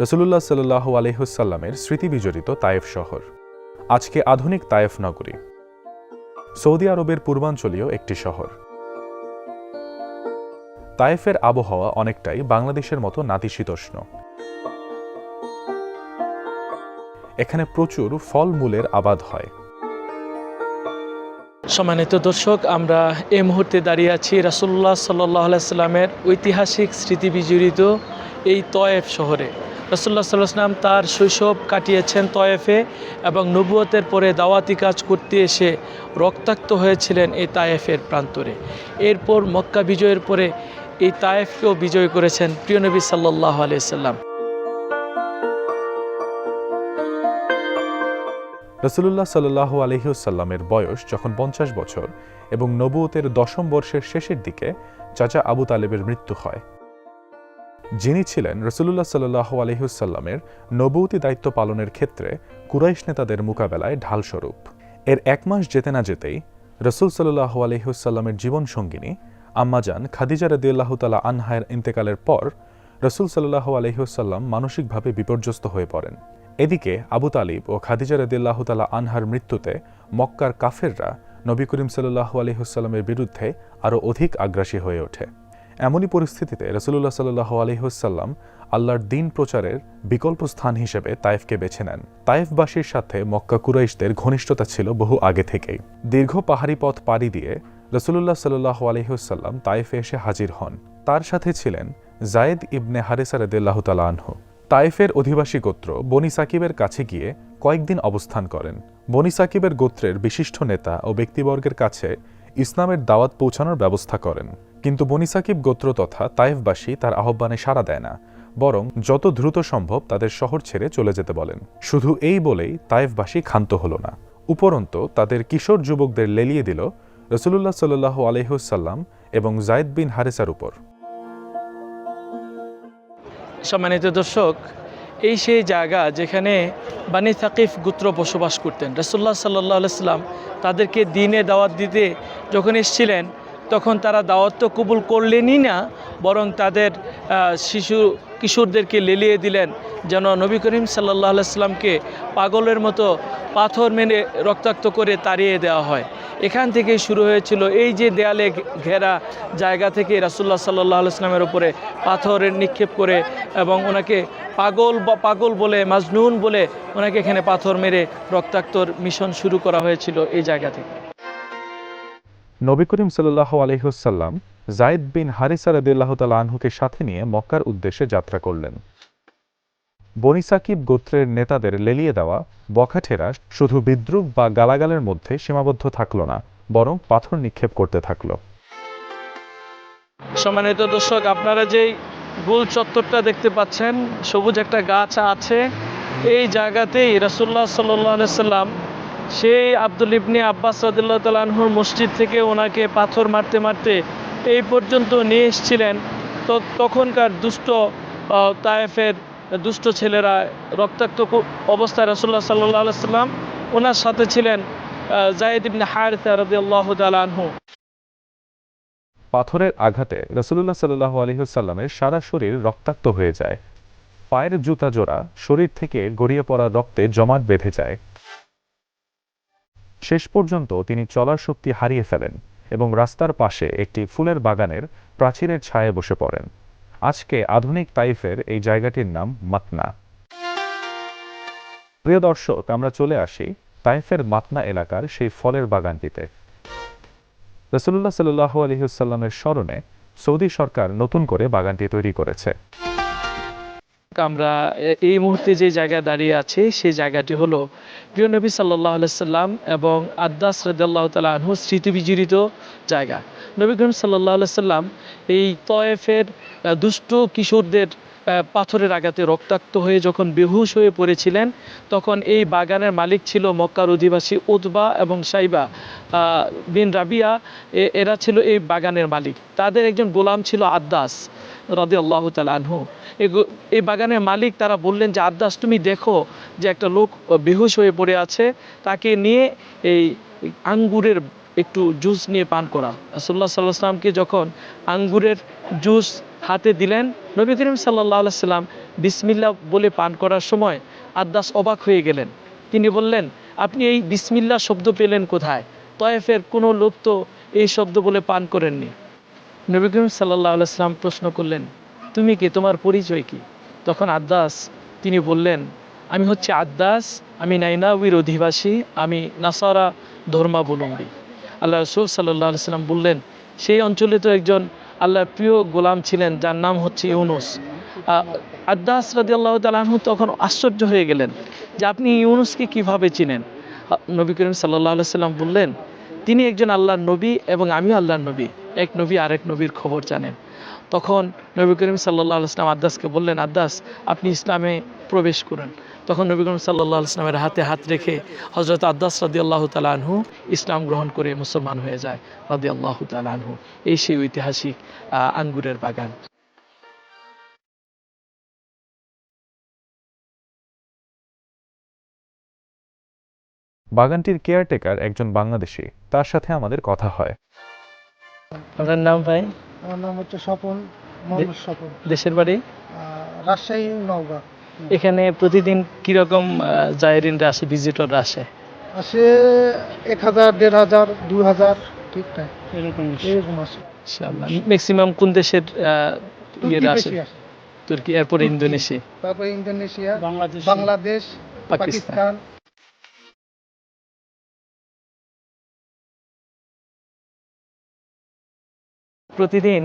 রসুলুল্লাহ সাল্লাহ আলহিহসাল্লামের স্মৃতি বিজড়িত তায়েফ শহর। আজকে আধুনিক তায়েফ নগরী। সৌদি আরবের পূর্বাঞ্চলীয় একটি শহর। তায়েফের আবহাওয়া অনেকটাই বাংলাদেশের মতো নাতিশীতোষ্ণ। এখানে প্রচুর ফলমূলের আবাদ হয়। সম্মানিত দর্শক, আমরা এই মুহূর্তে দাঁড়িয়ে আছি রাসুল্লাহ সাল্লাহ সাল্লামের ঐতিহাসিক স্মৃতি বিজড়িত এই তয়েফ শহরে। রাসুল্লাহ সাল্লাহাম তার শৈশব কাটিয়েছেন তয়েফে এবং নবুয়তের পরে দাওয়াতি কাজ করতে এসে রক্তাক্ত হয়েছিলেন এই তায়েফের প্রান্তরে। এরপর মক্কা বিজয়ের পরে এই তায়েফকেও বিজয় করেছেন প্রিয় নবী সাল্লাহ আলিয়াল্লাম রসুলুল্লাহ সাল্লাহ আলহিউসাল্লামের বয়স যখন পঞ্চাশ বছর এবং নবুয়তের দশম বর্ষের শেষের দিকে চাচা আবু তালেবের মৃত্যু হয়। যিনি ছিলেন রসুলুল্লাহ সাল্লাহ আলহিউসাল্লামের নবৌতি দায়িত্ব পালনের ক্ষেত্রে কুরাইশ নেতাদের মোকাবেলায় ঢালস্বরূপ। এর এক মাস যেতে না যেতেই রসুল সাল্লাহ আলহিউসাল্লামের জীবন সঙ্গিনী আম্মাজান খাদিজা রদিয়াল্লাহ তালা আনহায়ের ইন্তেকালের পর রসুল সাল্লাহ আলহিউসাল্লাম মানসিকভাবে বিপর্যস্ত হয়ে পড়েন। এদিকে আবু তালিব ও খাদিজা রদিয়াল্লাহ তালা আনহার মৃত্যুতে মক্কার কাফেররা নবী করিম সাল্লাহ আলহিহসাল্লামের বিরুদ্ধে আরও অধিক আগ্রাসী হয়ে ওঠে। এমনই পরিস্থিতিতে রসুল্লাহ সাল্লাহ আলহিহসাল্লাম আল্লাহর দিন প্রচারের বিকল্প স্থান হিসেবে তায়েফকে বেছে নেন। তায়েফবাসীর সাথে মক্কা কুরাইশদের ঘনিষ্ঠতা ছিল বহু আগে থেকেই। দীর্ঘ পাহাড়ি পথ পাড়ি দিয়ে রসুল্লাহ সাল্লাহ আলহিহসাল্লাম তায়েফে এসে হাজির হন। তার সাথে ছিলেন জায়েদ ইবনে হারেসা রদিল্লাহ তালা আনহু। তাইফের অধিবাসী গোত্র বনি সাকিবের কাছে গিয়ে কয়েকদিন অবস্থান করেন। বনি সাকিবের গোত্রের বিশিষ্ট নেতা ও ব্যক্তিবর্গের কাছে ইসলামের দাওয়াত পৌঁছানোর ব্যবস্থা করেন। কিন্তু বনি সাকিব গোত্র তথা তাইফবাসী তার আহ্বানে সাড়া দেয় না, বরং যত দ্রুত সম্ভব তাদের শহর ছেড়ে চলে যেতে বলেন। শুধু এই বলেই তাইফবাসী ক্ষান্ত হল না। উপরন্ত তাদের কিশোর যুবকদের লেলিয়ে দিল রসুল্লাহ সাল্লাহ আলহ্লাম এবং জায়দ বিন হারেসার উপর। সম্মানিত দর্শক, এই সেই জায়গা যেখানে বানি সাকিফ গোত্র বসবাস করতেন। রসুল্লাহ সাল্লাহ সাল্লাম তাদেরকে দিনে দাওয়াত দিতে যখন এসছিলেন, তখন তারা দাওয়াত তো কবুল করলেনই না, বরং তাদের শিশু কিশোরদেরকে লেলিয়ে দিলেন, যেন নবী করিম সাল্লাহ সাল্লামকে পাগলের মতো পাথর মেনে রক্তাক্ত করে তাড়িয়ে দেওয়া হয়। এখান থেকেই শুরু হয়েছিল এই যে দেয়ালে ঘেরা জায়গা থেকে রাসুল্লাহ সাল্লাহ ইসলামের উপরে পাথরের নিক্ষেপ করে এবং ওনাকে পাগল বা পাগল বলে, মাজনুন বলে ওনাকে এখানে পাথর মেরে রক্তাক্তর মিশন শুরু করা হয়েছিল এই জায়গা থেকে। নবী করিম সাল্লাহ আলহিহসাল্লাম জায়দ বিন হারিসা রদিল্লাহ তাল আনহুকে সাথে নিয়ে মক্কার উদ্দেশ্যে যাত্রা করলেন। বনি সাকিব গোত্রের নেতাদের লেলিয়ে দেওয়া বখাঠেরা শুধু বিদ্রুপ বা গালাগালের মধ্যে সীমাবদ্ধ থাকল না, বরং পাথর নিক্ষেপ করতে থাকল। সম্মানিত দর্শক, আপনারা যেই গোল চত্বরটা দেখতে পাচ্ছেন, সবুজ একটা গাছ আছে, এই জায়গাতেই রাসুল্লাহ সাল্লাহ সাল্লাম সেই আব্দুল ইবনি আব্বাস রাদিল্লাহ মসজিদ থেকে ওনাকে পাথর মারতে মারতে এই পর্যন্ত নিয়ে এসেছিলেন। তো তখনকার দুষ্ট তায়েফের দুষ্ট ছেলেরা, রক্তাক্ত অবস্থায় রাসুল্লাহ সাল্লাহ সাল্লাম ওনার সাথে ছিলেন জায়েদ ইবনে হারিসা রাদিয়াল্লাহু তাআলা আনহু। পাথরের আঘাতে রসুল্লাহ সাল্লাহ আলহিহসাল্লামের সারা শরীর রক্তাক্ত হয়ে যায়। পায়ের জুতা জোড়া শরীর থেকে গড়িয়ে পড়া রক্তে জমাট বেঁধে যায়। শেষ পর্যন্ত তিনি চলার শক্তি হারিয়ে ফেলেন এবং রাস্তার পাশে একটি ফুলের বাগানের প্রাচীরের ছায়ে বসে পড়েন। আজকে আধুনিক তাইফের এই জায়গাটির নাম মাতনা। প্রিয় দর্শক, আমরা চলে আসি তাইফের মাতনা এলাকার সেই ফলের বাগানটিতে। রসুল্লাহ সাল্লাহ আলহিউসাল্লামের স্মরণে সৌদি সরকার নতুন করে বাগানটি তৈরি করেছে। আমরা এই মুহূর্তে যে জায়গায় দাঁড়িয়ে আছি, সেই জায়গাটি হলো প্রিয় নবী সাল্লাহ সাল্লাম এবং আদাস রদাল্লাহ তালা আনহু স্মৃতি বিজড়িত জায়গা। নবী সাল্লাহ সাল্লাম এই তয়েফের দুষ্ট কিশোরদের পাথরের আঘাতে রক্তাক্ত হয়ে যখন বেহুশ হয়ে পড়েছিলেন, তখন এই বাগানের মালিক ছিল মক্কার অধিবাসী উতবা এবং সাইবা বিন রাবিয়া। এরা ছিল এই বাগানের মালিক। তাদের একজন গোলাম ছিল আদাস রদে আল্লাহ আনহু। এই বাগানের মালিক তারা বললেন যে আদাস তুমি দেখো যে একটা লোক বেহুশ হয়ে পড়ে আছে, তাকে নিয়ে এই আঙ্গুরের একটু জুস নিয়ে পান করা। রাসুল্লাহ সাল্লাহ সাল্লামকে যখন আঙ্গুরের জুস হাতে দিলেন, নবী করিম সাল্লাহ সাল্লাম বিসমিল্লা বলে পান করার সময় আদ্দাস অবাক হয়ে গেলেন। তিনি বললেন, আপনি এই বিসমিল্লা শব্দ পেলেন কোথায়? তয়েফের কোনো লোক তো এই শব্দ বলে পান করেননি। নবী করিম সাল্লাহ সাল্লাম প্রশ্ন করলেন তুমি কি তোমার পরিচয় কি? তখন আদ্দাস তিনি বললেন আমি হচ্ছে আদ্দাস আমি নাইনাউির অধিবাসী আমি নাসারা ধর্মাবলম্বী। আল্লাহ রসুল সাল্লাহ সাল্লাম বললেন সেই অঞ্চলে তো একজন আল্লাহর প্রিয় গোলাম ছিলেন যার নাম হচ্ছে ইউনুস। আহ, আদ্দাস রাজি আল্লাহ তালাহু তখন আশ্চর্য হয়ে গেলেন যে আপনি ইউনুসকে কীভাবে চিনেন? নবী করিম সাল্লাহ সাল্লাম বললেন তিনি একজন আল্লাহর নবী এবং আমিও আল্লাহর নবী। এক নবী আরেক নবীর খবর জানেন। তখন নবী করিম সাল্লাহ আসলাম আদ্দাসকে বললেন, আদ্দাস, আপনি ইসলামে প্রবেশ করুন। তখন নবী করিম সাল্লাহ আসলামের হাতে হাত রেখে হজরত আদ্দাস রাদি আল্লাহ তালাহু ইসলাম গ্রহণ করে মুসলমান হয়ে যায় রাদি আল্লাহ তালাহু এই সেই ঐতিহাসিক আঙ্গুরের বাগান। বাগানটির কেয়ারটেকার একজন বাংলাদেশি। তার সাথে আমাদের কথা হয়। আপনার নাম ভাই? আমার নাম হচ্ছে স্বপন মোহাম্মদ স্বপন। দেশের বাড়ি? রাজশাহী নওগাঁ। এখানে প্রতিদিন কীরকম জায়রিনরা আসে ভিজিটররা আসে? আসে এক হাজার দেড় হাজার দুই হাজার ঠিক নাই এরকম এরকম আসে। ম্যাক্সিমাম কোন দেশের ইয়েরা আসে তুর্কি এরপরে ইন্দোনেশিয়া। তারপরে ইন্দোনেশিয়া বাংলাদেশ বাংলাদেশ পাকিস্তান। প্রতিদিন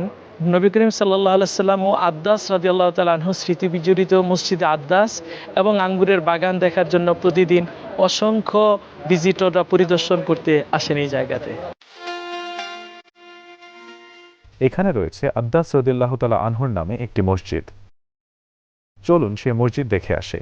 নবী করিম সাল্লাহ সাল্লাম ও আদ্দাস রাজি আল্লাহ তালাহ স্মৃতি বিজড়িত মসজিদে আদ্দাস এবং আঙ্গুরের বাগান দেখার জন্য প্রতিদিন অসংখ্য ভিজিটররা পরিদর্শন করতে আসেন এই জায়গাতে। এখানে রয়েছে আদ্দাস রদিল্লাহ তালা আনহুর নামে একটি মসজিদ। চলুন সে মসজিদ দেখে আসে।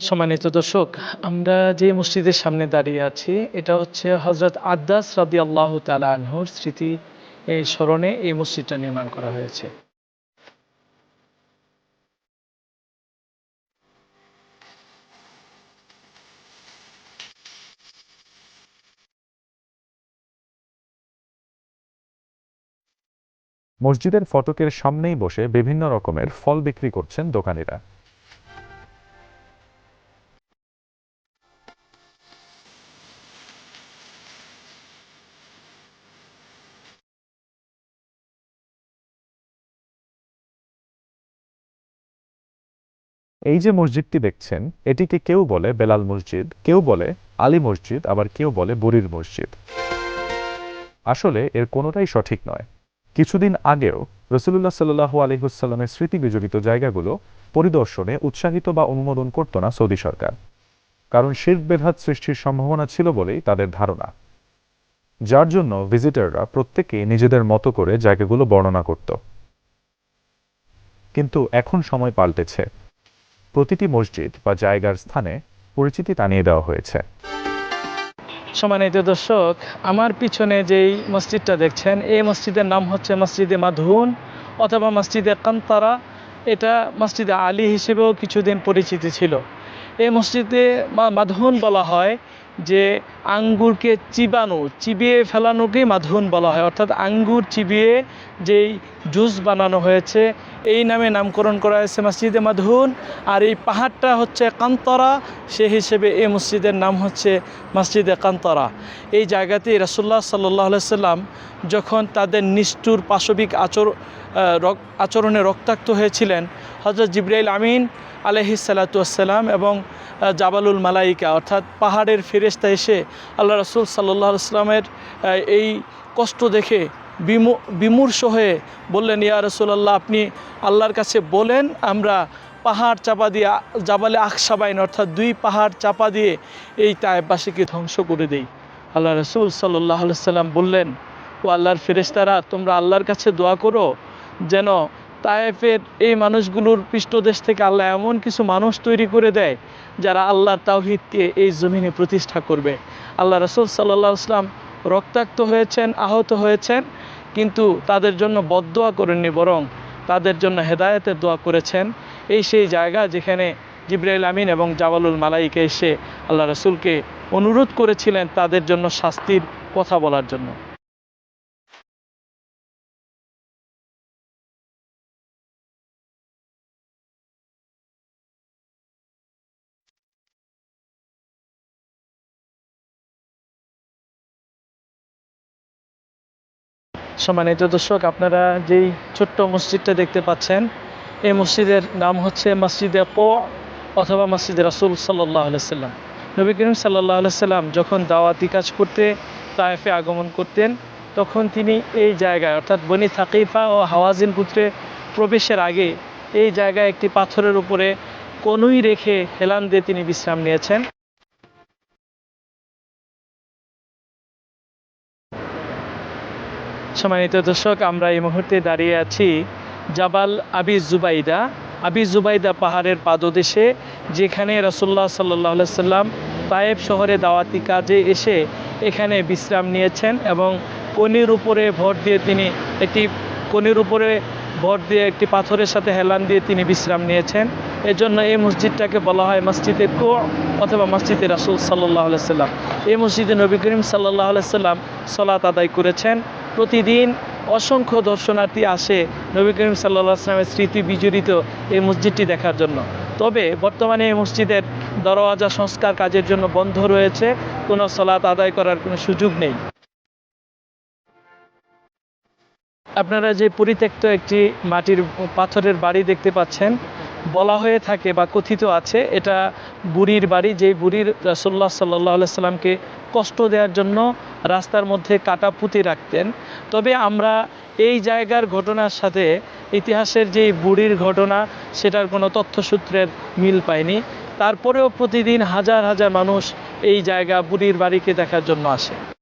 সম্মানিত দর্শক, আমরা যে মসজিদের সামনে দাঁড়িয়ে আছি, এটা হচ্ছে হজরত আদ্দাস রাদি আল্লাহ তালা স্মৃতি, এই স্মরণে এই মসজিদটা নির্মাণ করা হয়েছে। মসজিদের ফটকের সামনেই বসে বিভিন্ন রকমের ফল বিক্রি করছেন দোকানিরা। এই যে মসজিদটি দেখছেন, এটিকে কেউ বলে বেলাল মসজিদ, কেউ বলে আলী মসজিদ, আবার কেউ বলে বুড়ির মসজিদ। আসলে এর কোনোটাই সঠিক নয়। কিছুদিন আগেও রসুল্লাহ সাল্লু আলহিহুসাল্লামের স্মৃতি বিজড়িত জায়গাগুলো পরিদর্শনে উৎসাহিত বা অনুমোদন করত না সৌদি সরকার। কারণ শির্ক বেধাত সৃষ্টির সম্ভাবনা ছিল বলেই তাদের ধারণা। যার জন্য ভিজিটররা প্রত্যেকেই নিজেদের মতো করে জায়গাগুলো বর্ণনা করত। কিন্তু এখন সময় পাল্টেছে। প্রতিটি মসজিদ বা জায়গার স্থানে পরিচিতি টানিয়ে দেওয়া হয়েছে। সম্মানিত দর্শক, আমার পিছনে যেই মসজিদটা দেখছেন, এই মসজিদের নাম হচ্ছে মসজিদে মাধুন অথবা মসজিদে কান্তারা। এটা মসজিদে আলী হিসেবেও কিছুদিন পরিচিতি ছিল। এই মসজিদে মাধুন বলা হয়। যে আঙ্গুরকে চিবানো, চিবিয়ে ফেলানোকেই মাধুন বলা হয়। অর্থাৎ আঙ্গুর চিবিয়ে যেই জুস বানানো হয়েছে, এই নামে নামকরণ করা হয়েছে মসজিদে মাধুন আর এই পাহাড়টা হচ্ছে কান্তরা, সে হিসেবে এই মসজিদের নাম হচ্ছে মসজিদে কান্তরা। এই জায়গাতে রাসুল্লাহ সাল্লাহ সাল্লাম যখন তাদের নিষ্ঠুর পাশবিক আচর আচরণে রক্তাক্ত হয়েছিলেন হজরত জিব্রাইল আমিন আলহি সালাতাম এবং জাবালুল মালাইকা, অর্থাৎ পাহাড়ের ফেরেস্তা এসে আল্লাহ রসুল সাল্লাহ আহ, এই কষ্ট দেখে বিমু বিমূর্ষ হয়ে বললেন ইয়া রসুল্লাহ আপনি আল্লাহর কাছে বলেন আমরা পাহাড় চাপা দিয়ে জাবালে আকসাবাইন অর্থাৎ দুই পাহাড় চাপা দিয়ে এই তায়েববাসীকে ধ্বংস করে দেই। আল্লাহ রসুল সাল্লাহ সাল্লাম বললেন ও আল্লাহর ফেরেস্তারা তোমরা আল্লাহর কাছে দোয়া করো যেন তায়েফের এই মানুষগুলোর পৃষ্ঠদেশ থেকে আল্লাহ এমন কিছু মানুষ তৈরি করে দেয় যারা আল্লাহর তাওহিদকে এই জমিনে প্রতিষ্ঠা করবে। আল্লাহ রসুল সাল্লাহ আসলাম রক্তাক্ত হয়েছেন, আহত হয়েছেন, কিন্তু তাদের জন্য বদদোয়া করেননি, বরং তাদের জন্য হেদায়েতের দোয়া করেছেন। এই সেই জায়গা যেখানে জিব্রাইল আমিন এবং জাওয়ালুল মালাইকে এসে আল্লাহ রসুলকে অনুরোধ করেছিলেন তাদের জন্য শাস্তির কথা বলার জন্য। সম্মানিত দর্শক, আপনারা যেই ছোট্ট মসজিদটা দেখতে পাচ্ছেন, এই মসজিদের নাম হচ্ছে মসজিদে প অথবা মসজিদে রাসুল সাল্লাহ সাল্লাম। নবী করিম সাল্লাহ সাল্লাম যখন দাওয়াতি কাজ করতে, তায়েফে আগমন করতেন, তখন তিনি এই জায়গায়, অর্থাৎ বনি থাকিফা ও হাওয়াজিন পুত্রে প্রবেশের আগে, এই জায়গায় একটি পাথরের উপরে কনুই রেখে হেলান দিয়ে তিনি বিশ্রাম নিয়েছেন। সম্মানিত দর্শক, আমরা এই মুহূর্তে দাঁড়িয়ে আছি জাবাল আবি জুবাইদা। আবি জুবাইদা পাহাড়ের পাদদেশে, যেখানে রসুল্লাহ সাল্লাহ সাল্লাম তায়েব শহরে দাওয়াতি কাজে এসে এখানে বিশ্রাম নিয়েছেন এবং কনির উপরে ভর দিয়ে তিনি একটি, কনির উপরে ভর দিয়ে একটি পাথরের সাথে হেলান দিয়ে তিনি বিশ্রাম নিয়েছেন। এজন্য এই মসজিদটাকে বলা হয় মসজিদে কো অথবা মসজিদে রাসুল সাল্লাহ সাল্লাম এই মসজিদে নবী করিম সাল্লাহ সাল্লাম সলাত আদায় করেছেন। প্রতিদিন অসংখ্য দর্শনার্থী আসে নবী করিম সাল্লাহ আসলামের স্মৃতি বিজড়িত এই মসজিদটি দেখার জন্য। তবে বর্তমানে এই মসজিদের দরওয়াজা সংস্কার কাজের জন্য বন্ধ রয়েছে, কোনো সলাত আদায় করার কোনো সুযোগ নেই। আপনারা যে পরিত্যক্ত একটি মাটির পাথরের বাড়ি দেখতে পাচ্ছেন, বলা হয়ে থাকে বা কথিত আছে, এটা বুড়ির বাড়ি যে বুড়ির রাসুল্লাহ সাল্লাহ সাল্লামকে কষ্ট দেওয়ার জন্য রাস্তার মধ্যে কাটা পুঁতি রাখতেন। তবে আমরা এই জায়গার ঘটনার সাথে ইতিহাসের যে বুড়ির ঘটনা, সেটার কোনো তথ্যসূত্রের মিল পাইনি তারপরেও প্রতিদিন হাজার হাজার মানুষ এই জায়গা বুড়ির বাড়িকে দেখার জন্য আসে।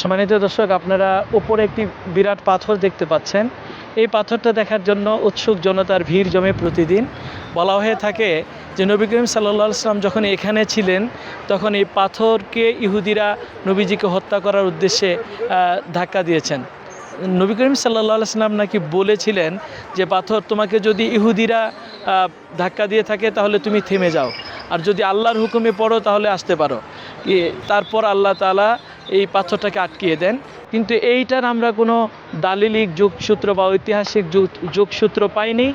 সম্মানিত দর্শক, আপনারা উপরে একটি বিরাট পাথর দেখতে পাচ্ছেন। এই পাথরটা দেখার জন্য উৎসুক জনতার ভিড় জমে প্রতিদিন। বলা হয়ে থাকে যে নবী করিম সাল্লা সাল্লাম যখন এখানে ছিলেন, তখন এই পাথরকে ইহুদিরা নবীজিকে হত্যা করার উদ্দেশ্যে ধাক্কা দিয়েছেন। নবী করিম সাল্লা সাল্লাম নাকি বলেছিলেন যে, পাথর তোমাকে যদি ইহুদিরা ধাক্কা দিয়ে থাকে, তাহলে তুমি থেমে যাও। আর যদি আল্লাহর হুকুমে পড়ো, তাহলে আসতে পারো। তারপর আল্লাহ তালা এই পাথরটাকে আটকিয়ে দেন। কিন্তু এইটার আমরা কোনো দালিলিক যুগসূত্র বা ঐতিহাসিক যুগ যোগসূত্র পাইনি।